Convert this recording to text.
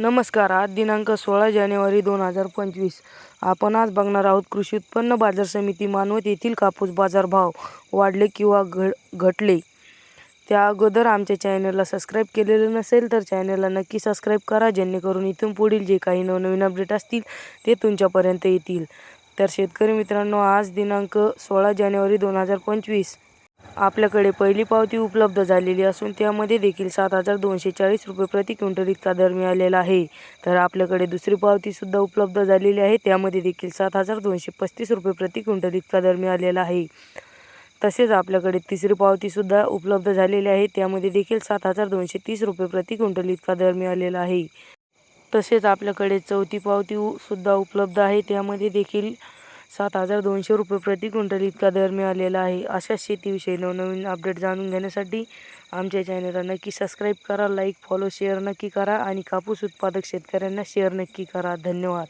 नमस्कार आज दिनांक सोळा जानेवारी दोन हजार पंचवीस. आपण आज बघणार आहोत कृषी उत्पन्न बाजार समिती मानवत येथील कापूस बाजारभाव वाढले किंवा घ घटले. त्या अगोदर आमच्या चॅनलला सबस्क्राईब केलेलं नसेल तर चॅनलला नक्की सबस्क्राईब करा जेणेकरून इथून पुढील जे काही नवनवीन अपडेट असतील ते तुमच्यापर्यंत येतील. तर शेतकरी मित्रांनो आज दिनांक सोळा जानेवारी दोन हजार पंचवीस. आपल्याकडे पहिली पावती उपलब्ध झालेली असून त्यामध्ये देखील सात हजार दोनशे चाळीस रुपये प्रति क्विंटल इतका दर मिळालेला आहे. तर आपल्याकडे दुसरी पावतीसुद्धा उपलब्ध झालेली आहे. त्यामध्ये देखील सात हजार दोनशे पस्तीस रुपये प्रति क्विंटल इतका दर मिळालेला आहे. तसेच आपल्याकडे तिसरी पावतीसुद्धा उपलब्ध झालेली आहे. त्यामध्ये देखील सात हजार दोनशे तीस रुपये प्रति क्विंटल इतका दर मिळालेला आहे. तसेच आपल्याकडे चौथी पावती सुद्धा उपलब्ध आहे. त्यामध्ये देखील सात हजार दोनशे रुपये प्रति क्विंटल इतका दर मिळालेला आहे. अशा शेतीविषयी नवनवीन अपडेट जाणून घेण्यासाठी आमच्या चॅनलला नक्की सबस्क्राईब करा लाईक फॉलो शेअर नक्की करा आणि कापूस उत्पादक शेतकऱ्यांना शेअर नक्की करा. धन्यवाद.